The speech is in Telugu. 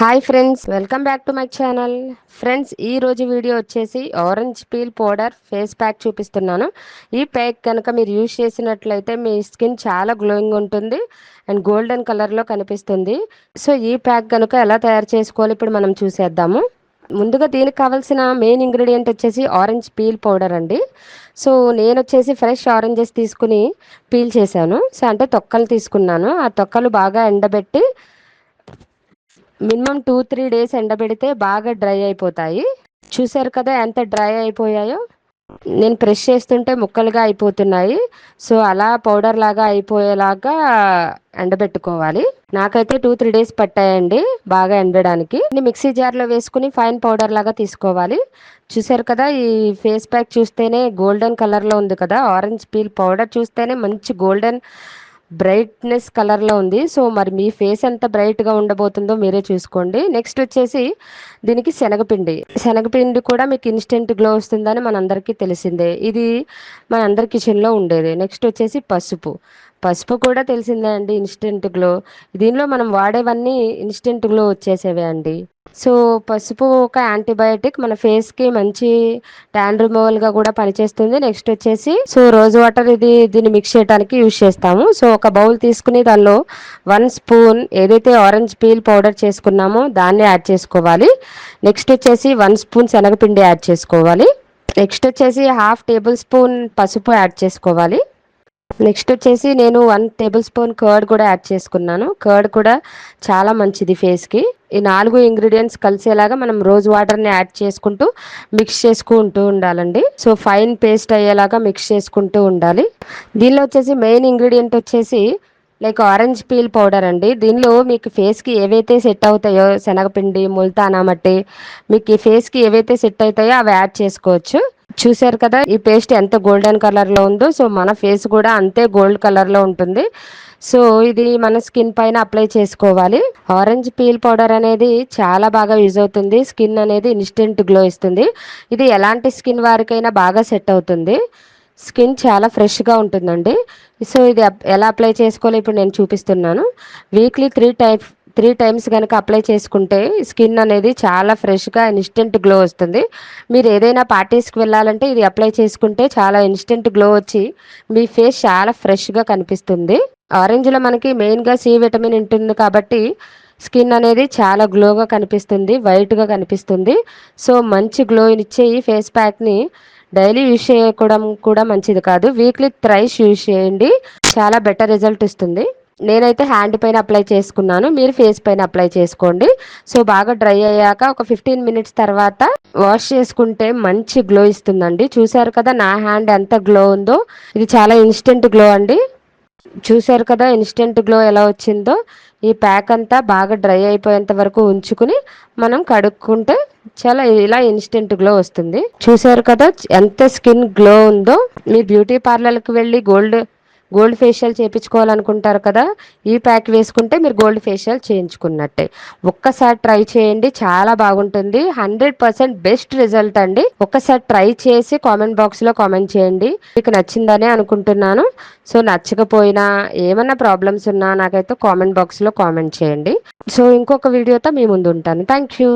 Hi friends welcome back to my channel. Friends ఈ రోజు వీడియో వచ్చేసి orange peel powder face pack చూపిస్తున్నాను. ఈ ప్యాక్ కనుక మీరు యూజ్ చేసినట్లయితే మీ స్కిన్ చాలా గ్లోయింగ్ ఉంటుంది అండ్ గోల్డెన్ కలర్లో కనిపిస్తుంది. సో ఈ ప్యాక్ కనుక ఎలా తయారు చేసుకోవాలి ఇప్పుడు మనం చూసేద్దాము. ముందుగా దీనికి కావాల్సిన మెయిన్ ఇంగ్రీడియంట్ వచ్చేసి ఆరెంజ్ పీల్ పౌడర్ అండి. సో నేను వచ్చేసి ఫ్రెష్ ఆరెంజెస్ తీసుకుని పీల్ చేశాను. సో అంటే తొక్కలు తీసుకున్నాను. ఆ తొక్కలు బాగా ఎండబెట్టి మినిమం టూ త్రీ డేస్ ఎండబెడితే బాగా డ్రై అయిపోతాయి. చూసారు కదా ఎంత డ్రై అయిపోయాయో? నేను ప్రెస్ చేస్తుంటే ముక్కలుగా అయిపోతున్నాయి. సో అలా పౌడర్ లాగా అయిపోయేలాగా ఎండబెట్టుకోవాలి. నాకైతే టూ త్రీ డేస్ పట్టాయండి బాగా ఎండడానికి. మిక్సీ జార్లో వేసుకుని ఫైన్ పౌడర్ లాగా తీసుకోవాలి. చూసారు కదా ఈ ఫేస్ ప్యాక్ చూస్తేనే గోల్డెన్ కలర్లో ఉంది కదా. ఆరెంజ్ పీల్ పౌడర్ చూస్తేనే మంచి గోల్డెన్ బ్రైట్నెస్ కలర్లో ఉంది. సో మరి మీ ఫేస్ ఎంత బ్రైట్గా ఉండబోతుందో మీరే చూసుకోండి. నెక్స్ట్ వచ్చేసి దీనికి శనగపిండి. శనగపిండి కూడా మీకు ఇన్స్టెంట్ గ్లో వస్తుందని మనందరికీ తెలిసిందే. ఇది మన అందరి కిచెన్లో ఉండేది. నెక్స్ట్ వచ్చేసి పసుపు. పసుపు కూడా తెలిసిందే అండి ఇన్స్టెంట్ గ్లో. దీనిలో మనం వాడేవన్నీ ఇన్స్టెంట్ గ్లో వచ్చేసేవే అండి. సో పసుపు ఒక యాంటీబయాటిక్ మన ఫేస్కి మంచి ట్యాన్ రిమూవల్గా కూడా పనిచేస్తుంది. నెక్స్ట్ వచ్చేసి సో రోజ్ వాటర్ ఇది దీన్ని మిక్స్ చేయడానికి యూజ్ చేస్తాము. సో ఒక బౌల్ తీసుకుని దానిలో వన్ స్పూన్ ఏదైతే ఆరెంజ్ పీల్ పౌడర్ చేసుకున్నామో దాన్ని యాడ్ చేసుకోవాలి. నెక్స్ట్ వచ్చేసి వన్ స్పూన్ శనగపిండి యాడ్ చేసుకోవాలి. నెక్స్ట్ వచ్చేసి హాఫ్ టేబుల్ స్పూన్ పసుపు యాడ్ చేసుకోవాలి. నెక్స్ట్ వచ్చేసి నేను వన్ టేబుల్ స్పూన్ కర్డ్ కూడా యాడ్ చేసుకున్నాను. కర్డ్ కూడా చాలా మంచిది ఫేస్కి. ఈ నాలుగు ఇంగ్రీడియంట్స్ కలిసేలాగా మనం రోజ్ వాటర్ని యాడ్ చేసుకుంటూ మిక్స్ చేసుకుంటూ ఉండాలండి. సో ఫైన్ పేస్ట్ అయ్యేలాగా మిక్స్ చేసుకుంటూ ఉండాలి. దీనిలో వచ్చేసి మెయిన్ ఇంగ్రీడియంట్ వచ్చేసి లైక్ ఆరెంజ్ పీల్ పౌడర్ అండి. దీనిలో మీకు ఫేస్కి ఏవైతే సెట్ అవుతాయో శనగపిండి ముల్తానా మట్టి మీకు ఈ ఫేస్కి ఏవైతే సెట్ అవుతాయో అవి యాడ్ చేసుకోవచ్చు. చూసారు కదా ఈ పేస్ట్ ఎంత గోల్డెన్ కలర్లో ఉందో సో మన ఫేస్ కూడా అంతే గోల్డ్ కలర్లో ఉంటుంది. సో ఇది మన స్కిన్ పైన అప్లై చేసుకోవాలి. ఆరెంజ్ పీల్ పౌడర్ అనేది చాలా బాగా యూజ్ అవుతుంది. స్కిన్ అనేది ఇన్స్టెంట్ గ్లో ఇస్తుంది. ఇది ఎలాంటి స్కిన్ వారికైనా బాగా సెట్ అవుతుంది. స్కిన్ చాలా ఫ్రెష్గా ఉంటుందండి. సో ఇది ఎలా అప్లై చేసుకోవాలో ఇప్పుడు నేను చూపిస్తున్నాను. Weekly three type three times కనుక అప్లై చేసుకుంటే స్కిన్ అనేది చాలా ఫ్రెష్గా ఇన్స్టెంట్ గ్లో వస్తుంది. మీరు ఏదైనా పార్టీస్కి వెళ్ళాలంటే ఇది అప్లై చేసుకుంటే చాలా ఇన్స్టెంట్ గ్లో వచ్చి మీ ఫేస్ చాలా ఫ్రెష్గా కనిపిస్తుంది. ఆరెంజ్లో మనకి మెయిన్గా సి విటమిన్ ఉంటుంది కాబట్టి స్కిన్ అనేది చాలా గ్లోగా కనిపిస్తుంది వైట్గా కనిపిస్తుంది. సో మంచి గ్లో ఇచ్చే ఈ ఫేస్ ప్యాక్ని డైలీ యూజ్ చేయకోవడం కూడా మంచిది కాదు. వీక్లీ థ్రైస్ యూజ్ చేయండి. చాలా బెటర్ రిజల్ట్ ఇస్తుంది. నేనైతే హ్యాండ్ పైన అప్లై చేసుకున్నాను. మీరు ఫేస్ పైన అప్లై చేసుకోండి. సో బాగా డ్రై అయ్యాక ఒక ఫిఫ్టీన్ మినిట్స్ తర్వాత వాష్ చేసుకుంటే మంచి గ్లో ఇస్తుందండి. చూసారు కదా నా హ్యాండ్ ఎంత గ్లో ఉందో? ఇది చాలా ఇన్స్టెంట్ గ్లో అండి. చూశారు కదా ఇన్స్టెంట్ గ్లో ఎలా వచ్చిందో? ఈ ప్యాక్ అంతా బాగా డ్రై అయిపోయేంత వరకు ఉంచుకుని మనం కడుక్కుంటే చాలా ఇలా ఇన్స్టెంట్ గ్లో వస్తుంది. చూసారు కదా ఎంత స్కిన్ గ్లో ఉందో? మీ బ్యూటీ పార్లర్కి వెళ్ళి గోల్డ్ గోల్డ్ ఫేషియల్ చేయించుకోవాలనుకుంటారు కదా ఈ ప్యాక్ వేసుకుంటే మీరు గోల్డ్ ఫేషియల్ చేయించుకున్నట్టే. ఒక్కసారి ట్రై చేయండి చాలా బాగుంటుంది. హండ్రెడ్ పర్సెంట్ బెస్ట్ రిజల్ట్ అండి. ఒక్కసారి ట్రై చేసి కామెంట్ బాక్స్లో కామెంట్ చేయండి. మీకు నచ్చిందనే అనుకుంటున్నాను. సో నచ్చకపోయినా ఏమన్నా ప్రాబ్లమ్స్ ఉన్నా నాకైతే కామెంట్ బాక్స్లో కామెంట్ చేయండి. సో ఇంకొక వీడియోతో మీ ముందు ఉంటాను. Thank you.